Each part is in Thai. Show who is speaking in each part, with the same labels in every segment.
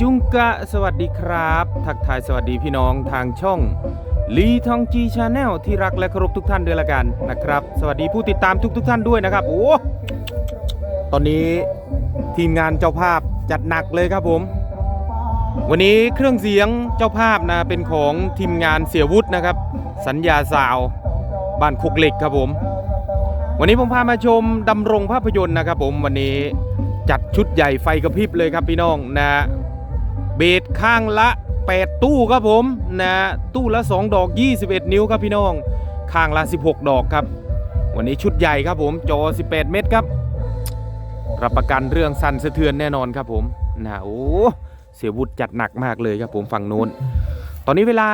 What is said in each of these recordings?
Speaker 1: จุงกะสวัสดีครับ ทักทายสวัสดีพี่น้องทางช่องลีทองจีชาแนลที่รักและเคารพทุกท่านด้วยละกันนะครับ สวัสดีผู้ติดตามทุกๆทท่านด้วยนะครับโอ้ตอนนี้ทีมงานเจ้าภาพจัดหนักเลยครับผม วันนี้เครื่องเสียงเจ้าภาพนะเป็นของทีมงานเสียวุฒินะครับ สัญญาสาวบ้านคุกเหล็กครับผม วันนี้ผมพามาชมดำรงภาพยนตร์นะครับผมวันนี้จัดชุดใหญ่ไฟกระพริบเลยครับพี่น้องนะ เบสข้างละ 8 ตู้ครับผมนะตู้ละ 2 ดอก 21 นิ้วครับพี่น้อง ข้างละ 16 ดอกครับ วันนี้ชุดใหญ่ครับผมจอ 18 เมตรครับ รับประกันเรื่องสั่นสะเทือนแน่นอนครับผมนะโอ้เสียวุฒิจัดหนักมากเลยครับผมฝั่งโน้น ตอนนี้เวลา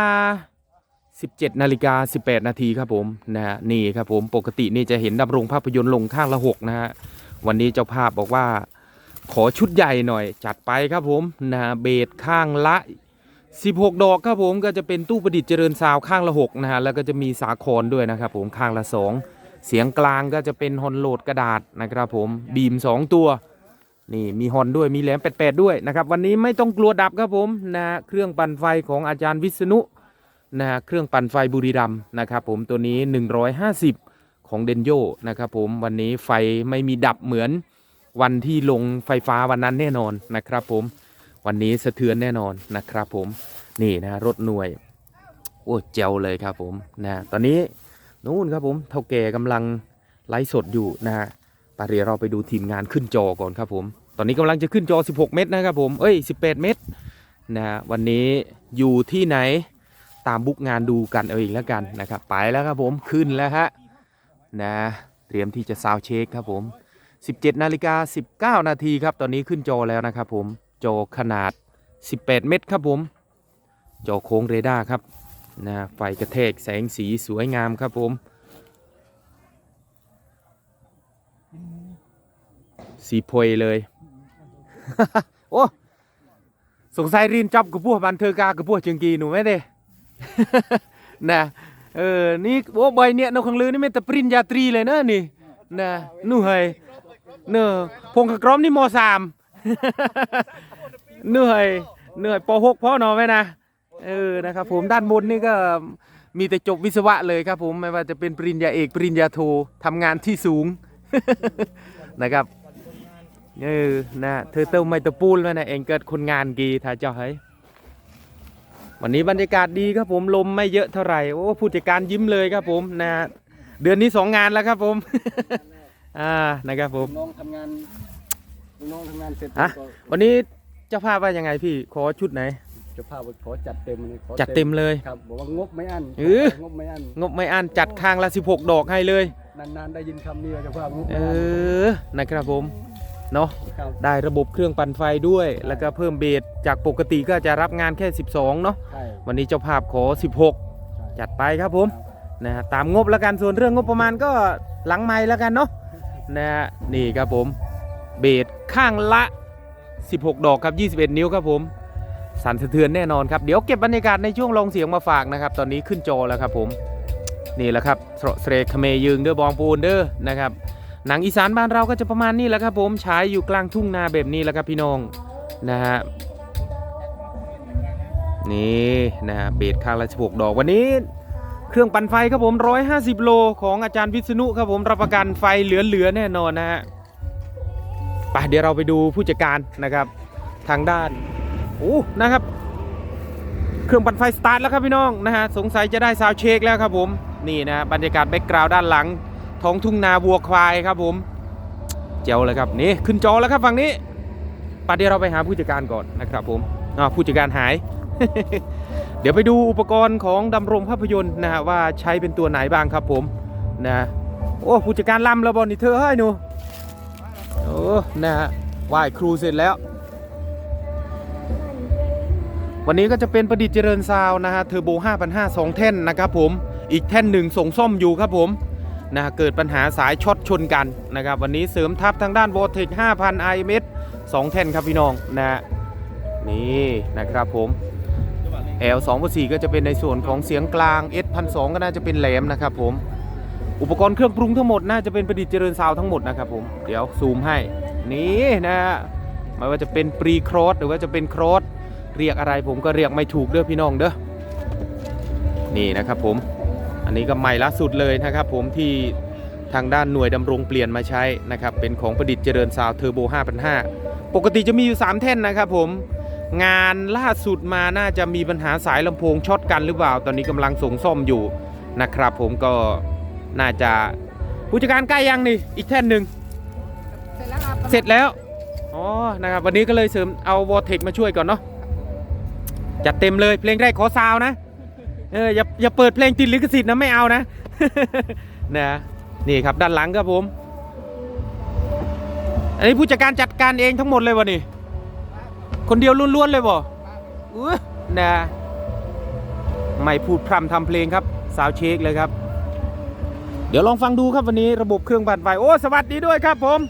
Speaker 1: 17 นาฬิกา 18 นาทีครับผมนะฮะนี่ครับผมปกตินี่จะเห็นดำรงภาพยนตร์ลงข้างละหกนะฮะวันนี้เจ้าภาพบอกว่า ขอชุดใหญ่หน่อย จัดไปครับผมนะเบสข้างละ 16 ดอกครับผมก็จะเป็นตู้ประดิษฐ์เจริญซาวข้างละ6นะฮะแล้วก็จะมีสาครด้วยนะครับผมข้างละ 2 เสียงกลางก็จะเป็นฮอนโหลดกระดาษนะครับผมบีม 2 ตัวนี่มีฮอนด้วยมีแหลม88ด้วยนะครับวันนี้ไม่ต้องกลัวดับครับผมนะเครื่องปั่นไฟของอาจารย์วิษณุนะเครื่องปั่นไฟบุรีรัมนะครับผมตัวนี้ 150 ของเดนโยนะครับผมวันนี้ไฟไม่มีดับเหมือน วันที่ลงไฟฟ้าวันนั้นแน่นอนนะครับผมวันนี้สะเทือนแน่นอนนะครับผมนี่นะรถหน่วย โอ้เจ๋วเลยครับผมนะตอนนี้นู่นครับผมเท่าแก่กำลังไลฟ์สดอยู่นะฮะปาเรียเราไปดูทีมงานขึ้นจอก่อนครับผม ตอนนี้กำลังจะขึ้นจอ 16 เมตรนะครับผมเอ้ย 18 เมตรนะฮะวันนี้อยู่ที่ไหนตามบุ๊กงานดูกันเอาเองแล้วกันนะครับไปแล้วครับผมขึ้นแล้วฮะนะเตรียมที่จะซาวเช็คครับผม 17นาฬิกา19 นาทีครับ ตอนนี้ขึ้นจอแล้วนะครับผมจอขนาด 18 เมตรครับผม จอโค้งเรดาร์ครับนะไฟกระแทกแสงสีสวยงามครับผม สีพวยเลย โอ้สงสัยรีนจับกับพวกบันเทอร์กากับพวกเชิงกีหนูไหมเด้นะเออ นี่โอ้ใบเนี่ยนกขังลือนี่เป็นแต่ปริญญาตรีเลยนะนี่ นะนู่นเฮย เนอพงกระกรอมนี่มสามเหนื่อยเหนื่อยปหกพ่อหนอไหมนะเออนะครับผมด้านบนนี่ก็มีแต่จบวิศวะเลยครับผมไม่ว่าจะเป็นปริญญาเอกปริญญาโททำงานที่สูงนะครับเออนะเธอเติมไม่ตะปูลแล้วนะเองเกิดคนงานกีถ้าเจ้าเฮ้ยวันนี้บรรยากาศดีครับผมลมไม่เยอะเท่าไหร่โอ้ผู้จัดการยิ้มเลยครับผมนะเดือนนี้สองงานแล้วครับผม อ่านะครับผม
Speaker 2: น้องทำงานน้องทำงานเสร็จ
Speaker 1: ฮะ
Speaker 2: ก็
Speaker 1: วันนี้เจ้าภาพว่ายังไงพี่ขอชุดไหน
Speaker 2: เจะพาพขอจัดเต็มเลยขอ
Speaker 1: จัดเต็มเลย
Speaker 2: ครับบอกว่างบไม่อั้น
Speaker 1: เออ
Speaker 2: งบไม่อั้น
Speaker 1: งบไม่อั้นจัดข้างละ16 ดอกให้เลย
Speaker 2: นานๆได้ยินคำนี้ว่าเจะพาพงบ
Speaker 1: เอ
Speaker 2: ไม่อั้น
Speaker 1: อนะครับผมเนาะ
Speaker 2: ครับ
Speaker 1: ได้ระบบเครื่องปั่นไฟด้วย แล้วก็เพิ่มเบสจากปกติก็จะรับงานแค่ 12เนาะ
Speaker 2: ใช่
Speaker 1: วันนี้เจ้าภาพขอ
Speaker 2: ใช่
Speaker 1: 16 จัดไปครับผม นะฮะตามงบแล้วกันส่วนเรื่องงบประมาณก็หลังไม้แล้วกันเนาะ นะฮะนี่ครับผมเบสข้างละ 16 ดอกครับ 21 นิ้วครับผม สั่นสะเทือนแน่นอนครับ เดี๋ยวเก็บบรรยากาศในช่วงลองเสียงมาฝากนะครับ ตอนนี้ขึ้นจอแล้วครับผม นี่แหละครับสเสรคเมยึงเด้อบองปูนเด้อนะครับหนังอีสานบ้านเราก็จะประมาณนี้แหละครับผมฉายอยู่กลางทุ่งนาแบบนี้แหละครับพี่น้องนะฮะนี่นะฮะเบสข้างละ16 ดอกวันนี้ เครื่องปั่นไฟครับผม 150 โล ของอาจารย์วิษณุครับผมรับประกันไฟเหลือๆแน่นอนนะฮะไปเดี๋ยวเราไปดูผู้จัดการนะครับ ทางด้านโอ้นะครับ เครื่องปั่นไฟสตาร์ทแล้วครับพี่น้องนะฮะสงสัยจะได้ซาวเช็คแล้วครับผมนี่นะบรรยากาศแบ็กกราวด์ด้านหลัง ท้องทุ่งนาวัวควายครับผม เจ๋วเลยครับนี่ขึ้นจอแล้วครับฝั่งนี้ไปเดี๋ยวเราไปหาผู้จัดการก่อนนะครับผมอ่าผู้จัดการหาย เดี๋ยวไปดูอุปกรณ์ของดำรงภาพยนตร์นะฮะว่าใช้เป็นตัวไหนบ้างครับผมนะโอ้ผู้จัดการลำแล้วบอนี่เธอเฮ้ยหนูโอ้นะฮะไหว้ครูเสร็จแล้ว วันนี้ก็จะเป็นประดิษฐ์เจริญซาวนะฮะเทอร์โบ5,500สองแท่นนะครับผมอีกแท่นหนึ่งส่งซ่อมอยู่ครับผมนะฮะเกิดปัญหาสายช็อตชนกันนะครับวันนี้เสริมทับทางด้าน v o t e c 5,000 IMS สองแท่นครับพี่น้องนะนี่นะครับผม L 2 4ก็จะเป็นในส่วนของเสียงกลาง S 1 2ก็น่าจะเป็นแหลมนะครับผม อุปกรณ์เครื่องปรุงทั้งหมดน่าจะเป็นประดิษฐ์เจริญซาวทั้งหมดนะครับผม เดี๋ยวซูมให้ นี่นะฮะไม่ว่าจะเป็นปรีโครสหรือว่าจะเป็นโครสเรียกอะไรผมก็เรียกไม่ถูกเด้อพี่น้องเด้อ นี่นะครับผม อันนี้ก็ใหม่ล่าสุดเลยนะครับผมที่ทางด้านหน่วยดำรงเปลี่ยนมาใช้นะครับเป็นของประดิษฐ์เจริญซาวเทอร์โบ 5,500 ปกติจะมีอยู่ 3 แท่นนะครับผม งานล่าสุดมาน่าจะมีปัญหาสายลำโพงช็อตกันหรือเปล่า ตอนนี้กำลังส่งซ่อมอยู่นะครับ ผมก็น่าจะผู้จัดการใกล้ยังนี่อีกแท่นหนึ่ง
Speaker 3: เสร็จแล้วครับ
Speaker 1: เสร็จแล้วอ๋อนะครับวันนี้ก็เลยเสริมเอาวอเทคมาช่วยก่อนเนาะจัดเต็มเลยเพลงแรกขอซาวนะเอออย่าอย่าเปิดเพลงติดลิขสิทธิ์นะไม่เอานะนะนี่ครับด้านหลังครับผม อันนี้ผู้จัดการจัดการเองทั้งหมดเลยวะนี่ คนเดียวล้วนๆเลยบ่อื้อนะไม่พูดพร่ำทำเพลงครับ สาวเชคเลยครับ เดี๋ยวลองฟังดูครับวันนี้ระบบเครื่องปั่นไฟโอ้สวัสดีด้วยครับผม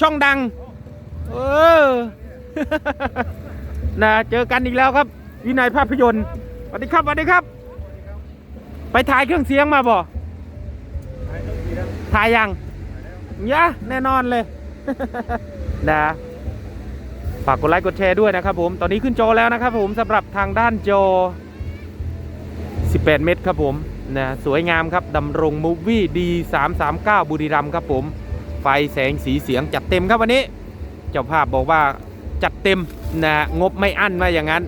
Speaker 1: ช่องดัง เออนะเจอกันอีกแล้วครับ วินัยภาพยนตร์สวัสดีครับสวัสดีครับ ไปถ่ายเครื่องเสียงมาบ่ถ่ายยังยะแน่นอนเลยนะ ฝากกดไลค์กดแชร์ด้วยนะครับผมตอนนี้ขึ้นจอแล้วนะครับผมสำหรับทางด้านจอ 18 เมตรครับผมนะสวยงามครับดำรงมูฟวี่ดี339 บุรีรัมย์ครับผม ไฟแสงสีเสียงจัดเต็มครับวันนี้ เจ้าภาพบอกว่าจัดเต็มนะงบไม่อั้นมาอย่างนั้น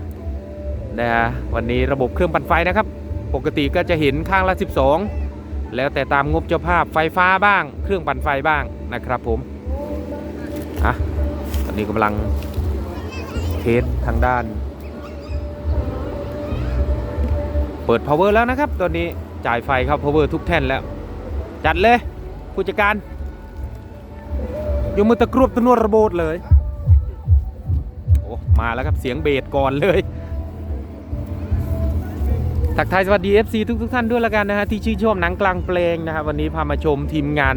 Speaker 1: นะวันนี้ระบบเครื่องปั่นไฟนะครับ ปกติก็จะเห็นข้างละ 12 แล้วแต่ตามงบเจ้าภาพไฟฟ้าบ้าง เครื่องปั่นไฟบ้างนะครับผมอะตอนนี้กำลัง เทสทางด้าน เปิด power แล้วนะครับ ตอนนี้จ่ายไฟเข้า power ทุกแท่นแล้ว จัดเลย ผู้จัดการยกมือตะกรุบตะนวดระโบดเลย โอ้ มาแล้วครับเสียงเบสก่อนเลยทักทายสวัสดี FC ทุกทุกๆท่านด้วยละกันนะฮะที่ชื่นชอบหนังกลางเพลงนะครับวันนี้พามาชมทีมงาน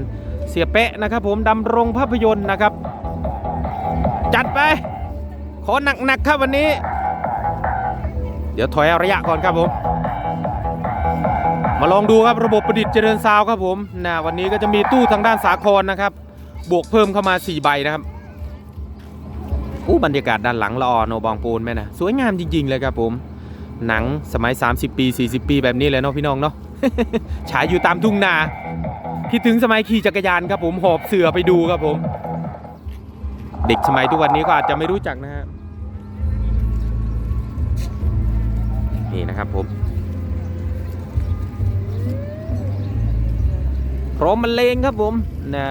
Speaker 1: เสียเป๊ะนะครับผมดำรงภาพยนตร์นะครับ จัดไป ขอหนักๆครับวันนี้ เดี๋ยวถอยระยะก่อนครับผม มาลองดูครับระบบประดิษฐ์เจริญซาวครับผมนะวันนี้ก็จะมีตู้ทางด้านสาครนะครับ บวกเพิ่มเข้ามา 4 ใบนะครับอู้บรรยากาศด้านหลังละออโนบองปูนแม่นะสวยงามจริง ๆ เลยครับผม หนังสมัย 30 ปี 40 ปีแบบนี้เลยเนาะพี่น้องเนาะฉายอยู่ตามทุ่งนาคิดถึงสมัยขี่จักรยานครับผมหอบเสือไปดูครับผม ด็กสมัยทุกวันนี้ก็อาจจะไม่รู้จักนะฮะนี่นะครับผมพร้อมมันเลงครับผมนะ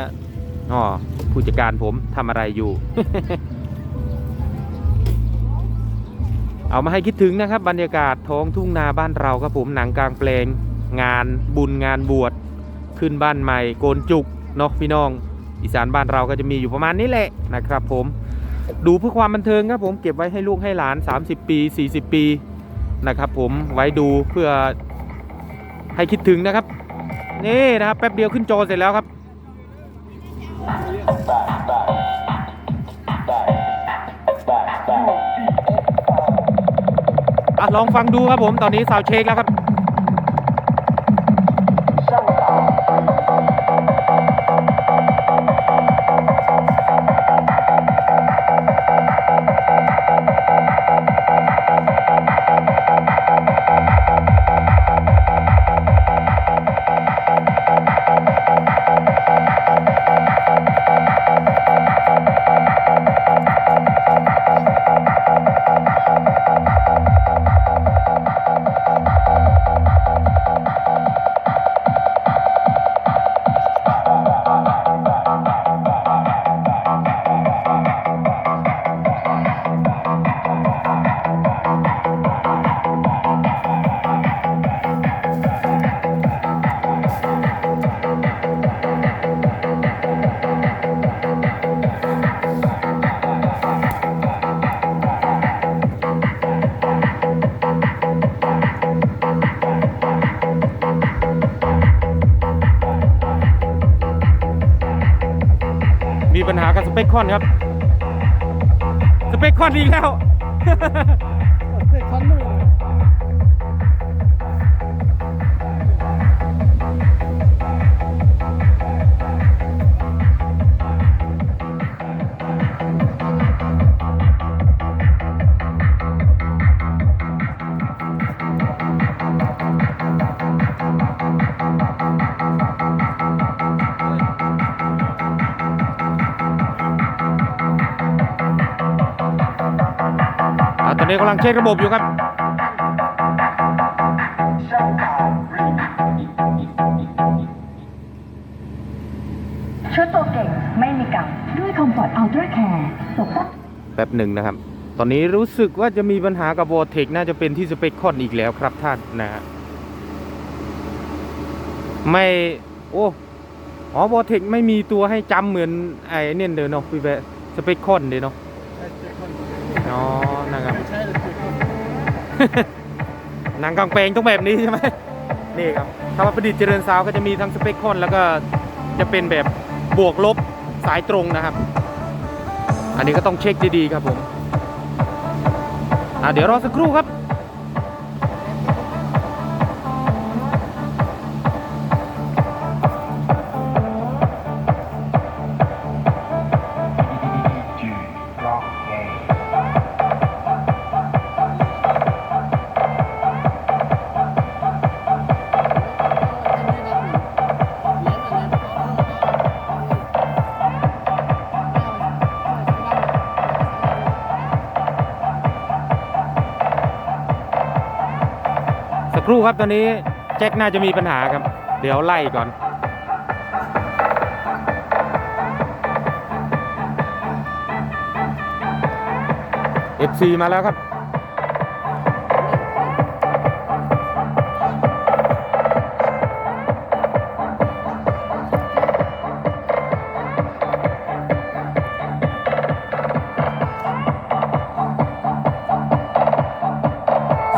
Speaker 1: อ๋อผู้จัดการผมทำอะไรอยู่ เอามาให้คิดถึงนะครับ บรรยากาศท้องทุ่งนาบ้านเราครับผมหนังกลางแปลงงานบุญงานบวชขึ้นบ้านใหม่โกนจุกเนอกพี่น้อง อีสานบ้านเราก็จะมีอยู่ประมาณนี้แหละนะครับ ผมดูเพื่อความบันเทิงครับผมเก็บไว้ให้ลูกให้หลาน 30 ปี 40 ปีนะครับ ผมไว้ดูเพื่อให้คิดถึงนะครับนี่นะครับแป๊บเดียวขึ้นจอเสร็จแล้วครับอะลองฟังดูครับผมตอนนี้สาวเช็คแล้วครับ ปัญหากับสเปคคอนครับ สเปคคอนอีกแล้ว
Speaker 2: อนนี้
Speaker 1: กำลังเช็คระบบอยู่ครับ
Speaker 4: ชุดตัวเก่งไม่มีกังด้วยคอมฟอร์ตอัลตร้าแคร์ปกป้อง
Speaker 1: แป๊บหนึ่งนะครับ ตอนนี้รู้สึกว่าจะมีปัญหากับวอเทคน่าจะเป็นที่สเปคคอนอีกแล้วครับท่านนะฮะไม่ โอ้อ๋อวอเทคไม่มีตัวให้จำเหมือนไอ้เนี่ยเดินเนาะพี่แบะสเปคคอนเด้เนาะ
Speaker 2: ใช่เจ็ดคน
Speaker 1: อ๋อนะครับ
Speaker 2: ไม่ใช่เลยเจ็ดคน
Speaker 1: หนังกลางแปลงต้องแบบนี้ใช่ไหมนี่ครับถ้าว่าประดิษฐ์เจริญซาวด์ก็จะมีทั้งสเปคคอนแล้วก็จะเป็นแบบบวกลบสายตรงนะครับ อันนี้ก็ต้องเช็คดีๆครับผมอะเดี๋ยวรอสักครู่ครับ ครับตอนนี้แจ็คน่าจะมีปัญหาครับ เดี๋ยวไล่ก่อน FC มาแล้วครับ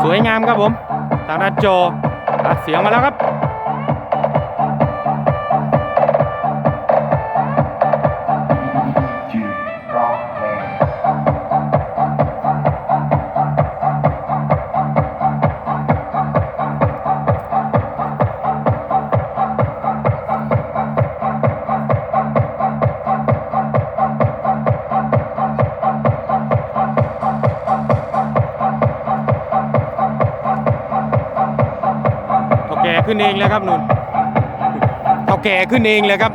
Speaker 1: สวยงามครับผม น้าโจอะเสียงมาแล้วครับ นเองแล้วครับนุ่นเท่าแก่ขึ้นเองเลยครับ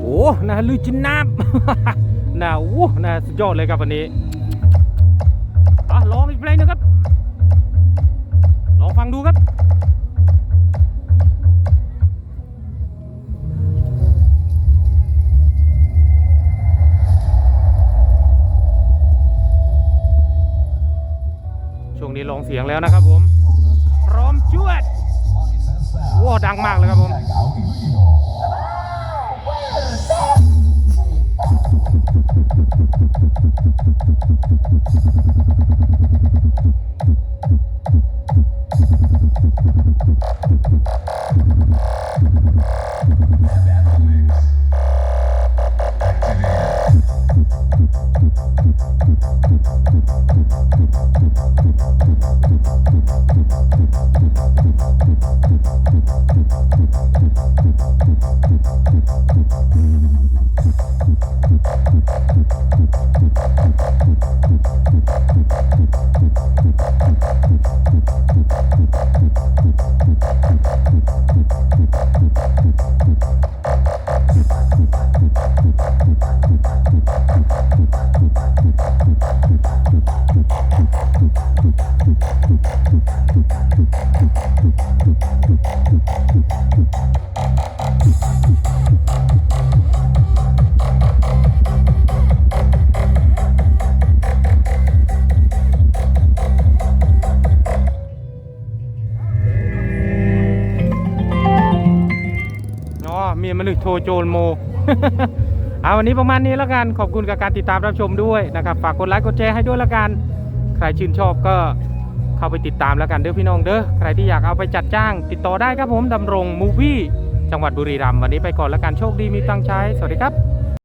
Speaker 1: โอ้น่าลือจินน้ำน่าโอ้น่าสุดยอดเลยครับวันนี้อะลองอีกเพลงหนึงครับ ลองฟังดูครับช่วงนี้ลองเสียงแล้วนะครับผม พร้อมจวดว้าดังมากเลยครับผม
Speaker 4: thank you
Speaker 1: มันนึกโทโจลโม เอาวันนี้ประมาณนี้แล้วกัน ขอบคุณกับการติดตามรับชมด้วยนะครับ ฝากกดไลค์กดแชร์ให้ด้วยละกัน ใครชื่นชอบก็เข้าไปติดตามแล้วกันเด้อพี่น้องเด้อ ใครที่อยากเอาไปจัดจ้าง ติดต่อได้ครับผมดำรงมูวี่จังหวัดบุรีรัมย์วันนี้ไปก่อนแล้วกันโชคดีมีตังค์ใช้ สวัสดีครับ